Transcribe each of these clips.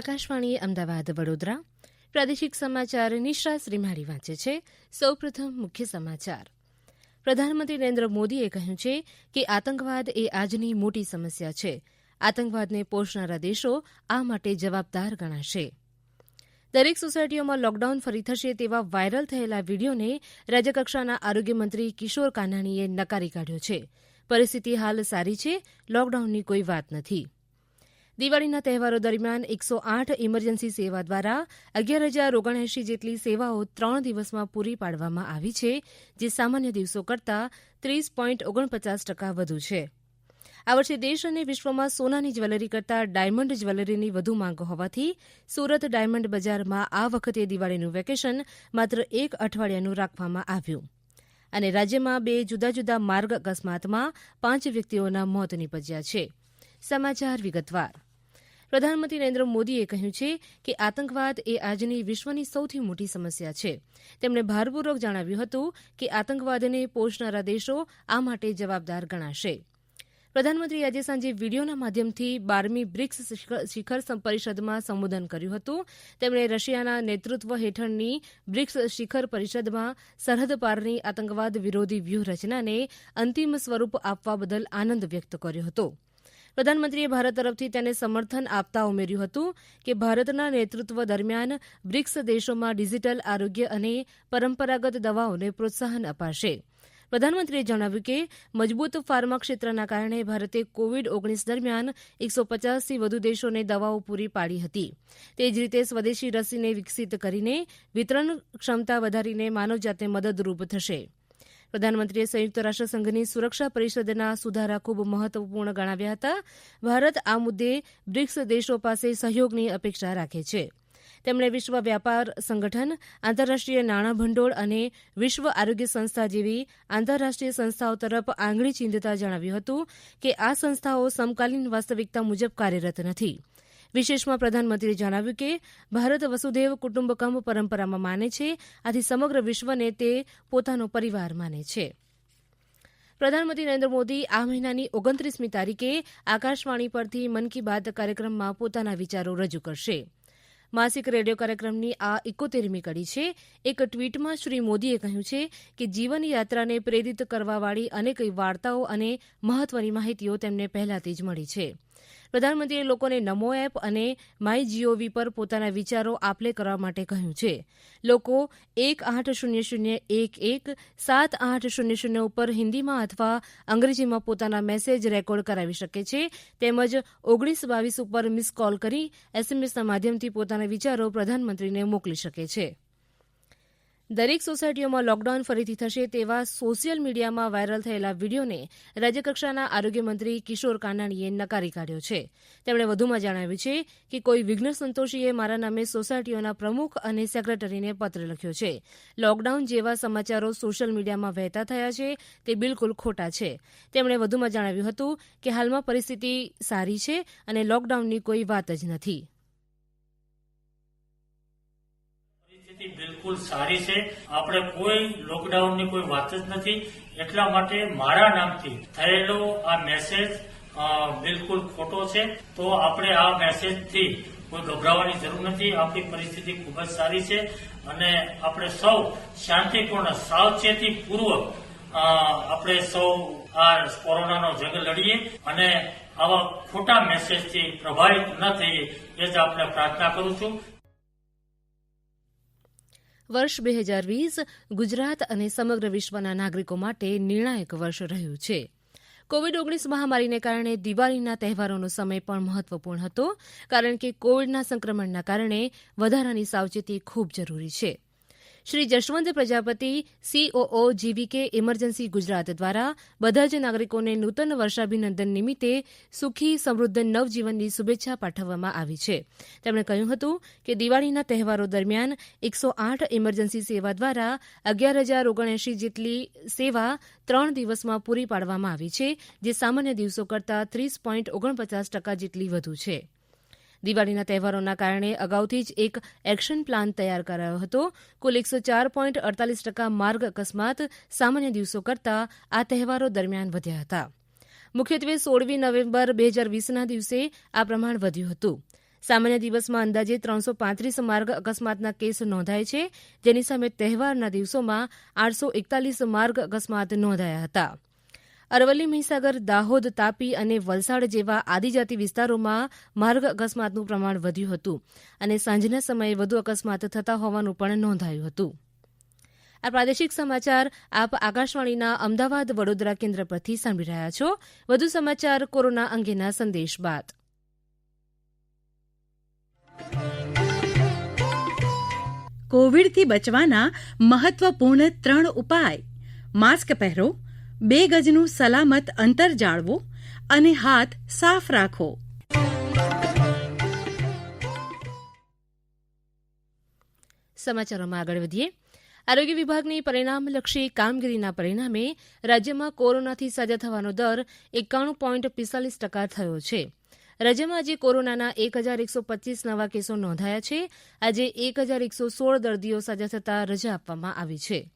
આકાશવાણી અમદાવાદ વડોદરા. પ્રાદેશિક સમાચાર નિશા શ્રીમાળી વાંચે છે. સૌપ્રથમ મુખ્ય સમાચાર. પ્રધાનમંત્રી નરેન્દ્ર મોદીએ કહ્યું છે કે આતંકવાદ એ આજની મોટી સમસ્યા છે. આતંકવાદને પોષનારા દેશો આ માટે જવાબદાર ગણાશે. દરેક સોસાયટીઓમાં લોકડાઉન ફરી થશે તેવા વાયરલ થયેલા વીડિયોને રાજ્યકક્ષાના આરોગ્યમંત્રી કિશોર કાનાણીએ નકારી કાઢ્યો છે. પરિસ્થિતિ હાલ સારી છે. લોકડાઉનની કોઈ વાત નથી. દિવાળીના તહેવારો દરમિયાન એકસો આઠ ઇમરજન્સી સેવા દ્વારા અગિયાર હજાર ઓગણએંશી જેટલી સેવાઓ ત્રણ દિવસમાં પૂરી પાડવામાં આવી છે, જે સામાન્ય દિવસો કરતાં ત્રીસ પોઈન્ટ ઓગણપચાસ ટકા વધુ છે. આ વર્ષે દેશ અને વિશ્વમાં સોનાની જ્વેલરી કરતાં ડાયમંડ જ્વેલરીની વધુ માંગ હોવાથી સુરત ડાયમંડ બજારમાં આ વખતે દિવાળીનું વેકેશન માત્ર એક અઠવાડિયાનું રાખવામાં આવ્યું. અને રાજ્યમાં બે જુદા જુદા માર્ગ અકસ્માતમાં પાંચ વ્યક્તિઓના મોત નીપજ્યા છે. સમાચાર વિગતવાર. પ્રધાનમંત્રી નરેન્દ્ર મોદીએ કહ્યું છે કે આતંકવાદ એ આજની વિશ્વની સૌથી મોટી સમસ્યા છે. તેમણે ભારપૂર્વક જણાવ્યું હતું કે આતંકવાદને પોષનારા દેશો આ માટે જવાબદાર ગણાશે. પ્રધાનમંત્રીએ આજે સાંજે વીડિયોના માધ્યમથી બારમી બ્રિક્સ શિખર પરિષદમાં સંબોધન કર્યું હતું. તેમણે રશિયાના નેતૃત્વ હેઠળની બ્રિક્સ શિખર પરિષદમાં સરહદ પારની આતંકવાદ વિરોધી વ્યૂહરચનાને અંતિમ સ્વરૂપ આપવા બદલ આનંદ વ્યક્ત કર્યો હતો. પ્રધાનમંત્રીએ ભારત તરફથી તેને સમર્થન આપતા ઉમેર્યું હતું કે ભારતના નેતૃત્વ દરમિયાન બ્રિક્સ દેશોમાં ડિજિટલ આરોગ્ય અને પરંપરાગત દવાઓને પ્રોત્સાહન અપાશે. પ્રધાનમંત્રીએ જણાવ્યું કે મજબૂત ફાર્મા ક્ષેત્રના કારણે ભારતે કોવિડ ઓગણીસ દરમિયાન એકસો પચાસથી વધુ દેશોને દવાઓ પૂરી પાડી હતી. તે જ રીતે સ્વદેશી રસીને વિકસિત કરીને વિતરણ ક્ષમતા વધારીને માનવજાતને મદદરૂપ થશે. પ્રધાનમંત્રીએ સંયુક્ત રાષ્ટ્રસંઘની સુરક્ષા પરિષદના સુધારા ખૂબ મહત્વપૂર્ણ ગણાવ્યા હતા. ભારત આ મુદ્દે બ્રિક્સ દેશો પાસે સહયોગની અપેક્ષા રાખે છે. તેમણે વિશ્વ વ્યાપાર સંગઠન, આંતરરાષ્ટ્રીય નાણાં ભંડોળ અને વિશ્વ આરોગ્ય સંસ્થા જેવી આંતરરાષ્ટ્રીય સંસ્થાઓ તરફ આંગળી ચીંધતા જણાવ્યું હતું કે આ સંસ્થાઓ સમકાલીન વાસ્તવિકતા મુજબ કાર્યરત નથી. વિશેષમાં પ્રધાનમંત્રીએ જણાવ્યું કે, ભારત વસુધૈવ કુટુંબકમ પરંપરામાં માને છે, આથી સમગ્ર વિશ્વને તે પોતાનો પરિવાર માને છે. પ્રધાનમંત્રી નરેન્દ્ર મોદી આ મહિનાની ઓગણત્રીસમી તારીખે આકાશવાણી પરથી મન કી બાત કાર્યક્રમમાં પોતાના વિચારો રજૂ કરશે. માસિક રેડિયો કાર્યક્રમની આ ઇકોતેરમી કડી છે. એક ટ્વીટમાં શ્રી મોદીએ કહ્યું છે કે, જીવનયાત્રાને પ્રેરિત કરવાવાળી અનેક વાર્તાઓ અને મહત્વની માહિતીઓ તેમને પહેલાથી જ મળી છે. પ્રધાનમંત્રીએ લોકોને નમો એપ અને માય જીઓવી પર પોતાના વિચારો આપ લે કરવા માટે કહ્યું છે. લોકો એક આઠ શૂન્ય શૂન્ય એક એક સાત આઠ શૂન્ય શૂન્ય ઉપર હિન્દીમાં અથવા અંગ્રેજીમાં પોતાના મેસેજ રેકોર્ડ કરાવી શકે છે. તેમજ ઓગણીસ બાવીસ ઉપર મિસ કોલ કરી એસએમએસના માધ્યમથી પોતાના વિચારો પ્રધાનમંત્રીને મોકલી શકે છે. દરેક સોસાયટીઓમાં લોકડાઉન ફરીથી થશે તેવા સોશિયલ મીડિયામાં વાયરલ થયેલા વીડિયોને રાજ્યકક્ષાના આરોગ્યમંત્રી કિશોર કાનાણીએ નકારી કાઢ્યો છે. તેમણે વધુમાં જણાવ્યું છે કે કોઈ વિઘ્ન સંતોષીએ મારા નામે સોસાયટીઓના પ્રમુખ અને સેક્રેટરીને પત્ર લખ્યો છે. લોકડાઉન જેવા સમાચારો સોશિયલ મીડિયામાં વહેતા થયા છે તે બિલકુલ ખોટા છે. તેમણે વધુમાં જણાવ્યું હતું કે હાલમાં પરિસ્થિતિ સારી છે અને લોકડાઉનની કોઈ વાત જ નથી. બિલકુલ સારી છે. આપણે કોઈ લોકડાઉનની કોઈ વાત જ નથી. એટલા માટે મારા નામથી થયેલો આ મેસેજ બિલકુલ ખોટો છે. તો આપણે આ મેસેજથી કોઈ ગભરાવાની જરૂર નથી. આપણી પરિસ્થિતિ ખૂબ જ સારી છે. અને આપણે સૌ શાંતિપૂર્ણ, સાવચેતીપૂર્વક આપણે સૌ આ કોરોનાનો જંગ લડીએ અને આવા ખોટા મેસેજથી પ્રભાવિત ન થઈએ એ જ આપણે પ્રાર્થના કરું છું. વર્ષ બે હજાર વીસ ગુજરાત અને સમગ્ર વિશ્વના નાગરિકો માટે નિર્ણાયક વર્ષ રહ્યું છે. કોવિડ ઓગણીસ મહામારીને કારણે દિવાળીના તહેવારોનો સમય પણ મહત્વપૂર્ણ હતો, કારણ કે કોવિડના સંક્રમણના કારણે વધારાની સાવચેતી ખૂબ જરૂરી છે. શ્રી જશવંત પ્રજાપતિ સીઓઓ જીવીકે ઇમરજન્સી ગુજરાત દ્વારા બધા જ નાગરિકોને નૂતન વર્ષાભિનંદન નિમિત્તે સુખી, સમૃદ્ધ, નવજીવનની શુભેચ્છા પાઠવવામાં આવી છે. તેમણે કહ્યું હતું કે દિવાળીના તહેવારો દરમિયાન એકસો આઠ ઇમરજન્સી સેવા દ્વારા અગિયાર હજાર ઓગણએંશી જેટલી સેવા ત્રણ દિવસમાં પૂરી પાડવામાં આવી છે, જે સામાન્ય દિવસો કરતાં ત્રીસ પોઈન્ટ ઓગણપચાસ ટકા જેટલી વધુ છે. દિવાળીના તહેવારોના કારણે અગાઉથી જ એક એક્શન પ્લાન તૈયાર કરાયો હતો. કુલ એકસો ચાર પોઈન્ટ અડતાલીસ ટકા માર્ગ અકસ્માત સામાન્ય દિવસો કરતાં આ તહેવારો દરમિયાન વધ્યા હતા. મુખ્યત્વે સોળમી નવેમ્બર બે હજાર વીસના દિવસે આ પ્રમાણ વધ્યું હતું. સામાન્ય દિવસમાં અંદાજે ત્રણસો પાંત્રીસ માર્ગ અકસ્માતના કેસ નોંધાય છે. જેની સામે તહેવારના દિવસોમાં આઠસો એકતાલીસ માર્ગ અકસ્માત નોંધાયા હતા. અરવલ્લી મહીસાગર, દાહોદ, તાપી અને વલસાડ જેવા આદિજાતિ વિસ્તારોમાં માર્ગ અકસ્માતનું પ્રમાણ વધ્યું હતું અને સાંજના સમયે વધુ અકસ્માત થતા હોવાનું પણ નોંધાયું હતું. આ પ્રાદેશિક સમાચાર આપ આકાશવાણીના અમદાવાદ વડોદરા કેન્દ્ર પરથી સાંભળી રહ્યા છો. વધુ સમાચાર કોરોના અંગેના સંદેશ બાદ. કોવિડથી બચવાના મહત્વપૂર્ણ ત્રણ ઉપાય. માસ્ક પહેરો બે ગજનું સલામત અંતર જાળવો અને હાથ સાફ રાખો. સમાચારોમાં આગળ વધીએ. આરોગ્ય વિભાગની પરિણામલક્ષી કામગીરીના પરિણામે રાજ્યમાં કોરોનાથી સાજા થવાનો દર એકાણું પોઈન્ટ પિસ્તાલીસ ટકા થયો છે. રાજ્યમાં આજે કોરોનાના એક હજાર એકસો પચીસ નવા કેસો નોંધાયા છે. આજે એક હજાર એકસો સોળ દર્દીઓ સાજા થતાં રજા આપવામાં આવી છે.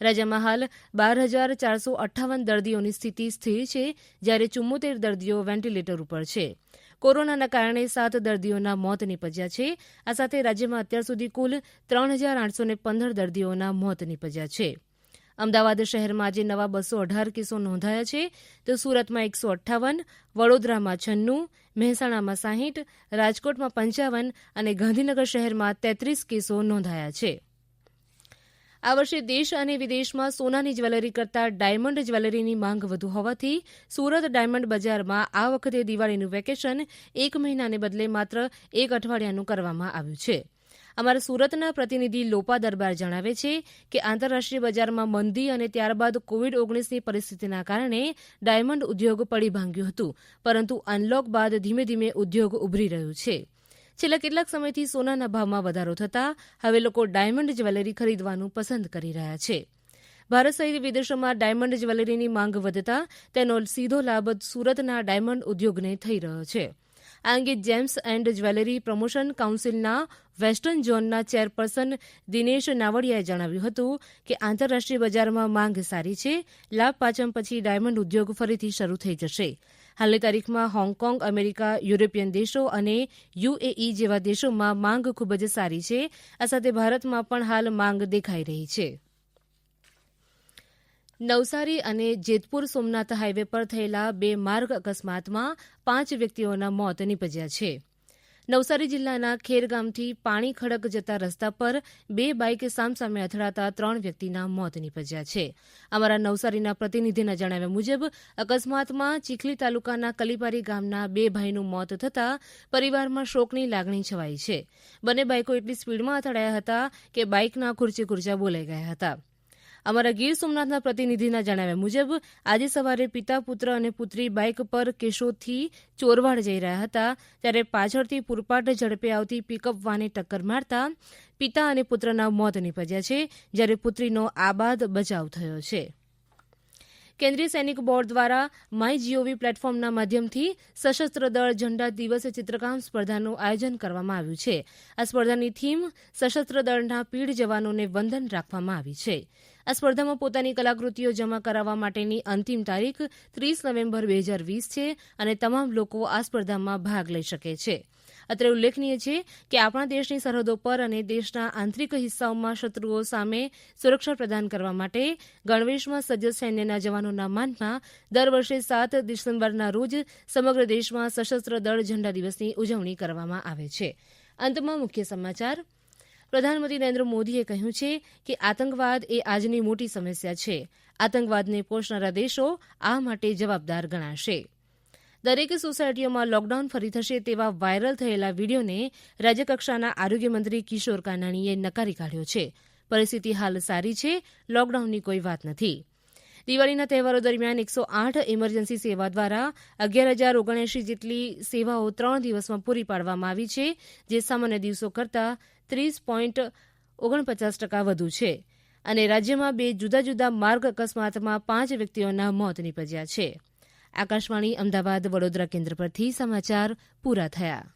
રાજ્યમાં હાલ બાર હજાર ચારસો અઠ્ઠાવન દર્દીઓની સ્થિતિ સ્થિર છે, જ્યારે ચુમ્મોતેર દર્દીઓ વેન્ટિલેટર ઉપર છે. કોરોનાના કારણે સાત દર્દીઓના મોત નીપજ્યા છે. આ સાથે રાજ્યમાં અત્યાર સુધી કુલ ત્રણ હજાર આઠસો પંદર દર્દીઓના મોત નીપજ્યા છે. અમદાવાદ શહેરમાં આજે નવા બસો અઢાર કેસો નોંધાયા છે. તો સુરતમાં એકસો અઠ્ઠાવન, વડોદરામાં છન્નું, મહેસાણામાં સાહીઠ, રાજકોટમાં પંચાવન અને ગાંધીનગર શહેરમાં તેત્રીસ કેસો નોંધાયા છે. આ વર્ષે દેશ અને વિદેશમાં સોનાની જ્વેલરી કરતાં ડાયમંડ જ્વેલરીની માંગ વધુ હોવાથી સુરત ડાયમંડ બજારમાં આ વખતે દિવાળીનું વેકેશન એક મહિનાને બદલે માત્ર એક અઠવાડિયાનું કરવામાં આવ્યું છે. અમારા સુરતના પ્રતિનિધિ લોપા દરબાર જણાવે છે કે આંતરરાષ્ટ્રીય બજારમાં મંદી અને ત્યારબાદ કોવિડ ઓગણીસની પરિસ્થિતિના કારણે ડાયમંડ ઉદ્યોગ પડી ભાંગ્યું હતું, પરંતુ અનલોક બાદ ધીમે ધીમે ઉદ્યોગ ઉભરી રહ્યું છે. છેલ્લા કેટલાક સમયથી સોનાના ભાવમાં વધારો થતાં હવે લોકો ડાયમંડ જ્વેલરી ખરીદવાનું પસંદ કરી રહ્યા છે. ભારત સહિત વિદેશોમાં ડાયમંડ જ્વેલરીની માંગ વધતા તેનો સીધો લાભ સુરતના ડાયમંડ ઉદ્યોગને થઈ રહ્યો છે. આ અંગે જેમ્સ એન્ડ જ્વેલરી પ્રમોશન કાઉન્સિલના વેસ્ટર્ન ઝોનના ચેરપર્સન દિનેશ નાવડિયાએ જણાવ્યું હતું કે આંતરરાષ્ટ્રીય બજારમાં માંગ સારી છે. લાભ પાંચમ પછી ડાયમંડ ઉદ્યોગ ફરીથી શરૂ થઈ જશે. હાલની તારીખમાં હોંગકોંગ, અમેરિકા, યુરોપિયન દેશો અને યુએઈ જેવા દેશોમાં માંગ ખૂબ જ સારી છે. આ સાથે ભારતમાં પણ હાલ માંગ દેખાઈ રહી છે. નવસારી અને જેતપુર સોમનાથ હાઈવે પર થયેલા બે માર્ગ અકસ્માતમાં પાંચ વ્યક્તિઓના મોત નીપજ્યા છે. નવસારી જિલ્લાના ખેરગામથી પાણી ખડક જતા રસ્તા પર બે બાઇક સામસામે અથડાતા ત્રણ વ્યક્તિના મોત નીપજ્યા છે. અમારા નવસારીના પ્રતિનિધિના જણાવ્યા મુજબ, અકસ્માતમાં ચીખલી તાલુકાના કલીપારી ગામના બે ભાઈનું મોત થતાં પરિવારમાં શોકની લાગણી છવાઈ છે. બંને બાઇકો એટલી સ્પીડમાં અથડાયા હતા કે બાઇકના ખુરચી ખુરચા બોલાઈ ગયા હતા. અમારા ગીર સોમનાથના પ્રતિનિધિના જણાવ્યા મુજબ, આજે સવારે પિતા, પુત્ર અને પુત્રી બાઇક પર કેશોદથી ચોરવાડ જઈ રહ્યા હતા. ત્યારે પાછળથી પૂરપાટ ઝડપે આવતી પિકઅપ વાને ટક્કર મારતા પિતા અને પુત્રના મોત નીપજ્યા છે, જ્યારે પુત્રીનો આબાદ બચાવ થયો છે. કેન્દ્રીય સૈનિક બોર્ડ દ્વારા માય જીઓવી પ્લેટફોર્મના માધ્યમથી સશસ્ત્ર દળ ઝંડા દિવસ ચિત્રકામ સ્પર્ધાનું આયોજન કરવામાં આવ્યું છે. આ સ્પર્ધાની થીમ સશસ્ત્ર દળના પીઢ જવાનોને વંદન રાખવામાં આવી છે. આ સ્પર્ધામાં પોતાની કલાકૃતિઓ જમા કરાવવા માટેની અંતિમ તારીખ ત્રીસ નવેમ્બર બે હજાર વીસ છે અને તમામ લોકો આ સ્પર્ધામાં ભાગ લઈ શકે છે. અત્રે ઉલ્લેખનીય છે કે આપણા દેશની સરહદો પર અને દેશના આંતરિક હિસ્સાઓમાં શત્રુઓ સામે સુરક્ષા પ્રદાન કરવા માટે ગણવેશમાં સજ્જ સૈન્યના જવાનોના માનમાં દર વર્ષે સાત ડિસેમ્બરના રોજ સમગ્ર દેશમાં સશસ્ત્ર દળ ઝંડા દિવસની ઉજવણી કરવામાં આવે છે. અંતમાં મુખ્ય સમાચાર પ્રધાનમંત્રી નરેન્દ્ર મોદીએ કહ્યું છે કે આતંકવાદ એ આજની મોટી સમસ્યા છે. આતંકવાદને પોષનારા દેશો આ માટે જવાબદાર ગણાશે. દરેક સોસાયટીઓમાં લોકડાઉન ફરી થશે તેવા વાયરલ થયેલા વીડિયોને રાજ્યકક્ષાના આરોગ્યમંત્રી કિશોર કાનાણીએ નકારી કાઢ્યો છે. પરિસ્થિતિ હાલ સારી છે, લોકડાઉનની કોઈ વાત નથી. દિવાળીના તહેવારો દરમિયાન એકસો આઠ ઇમરજન્સી સેવા દ્વારા અગિયાર હજાર ઓગણએંશી જેટલી સેવાઓ ત્રણ દિવસમાં પૂરી પાડવામાં આવી છે, જે સામાન્ય દિવસો કરતાં ત્રીસ પોઈન્ટ ઓગણપચાસ ટકા વધુ છે અને રાજ્યમાં બે જુદા જુદા માર્ગ અકસ્માતમાં પાંચ વ્યક્તિઓના મોત નીપજ્યા છે. આકાશવાણી અમદાવાદ વડોદરા કેન્દ્ર પરથી સમાચાર પૂરા થયા.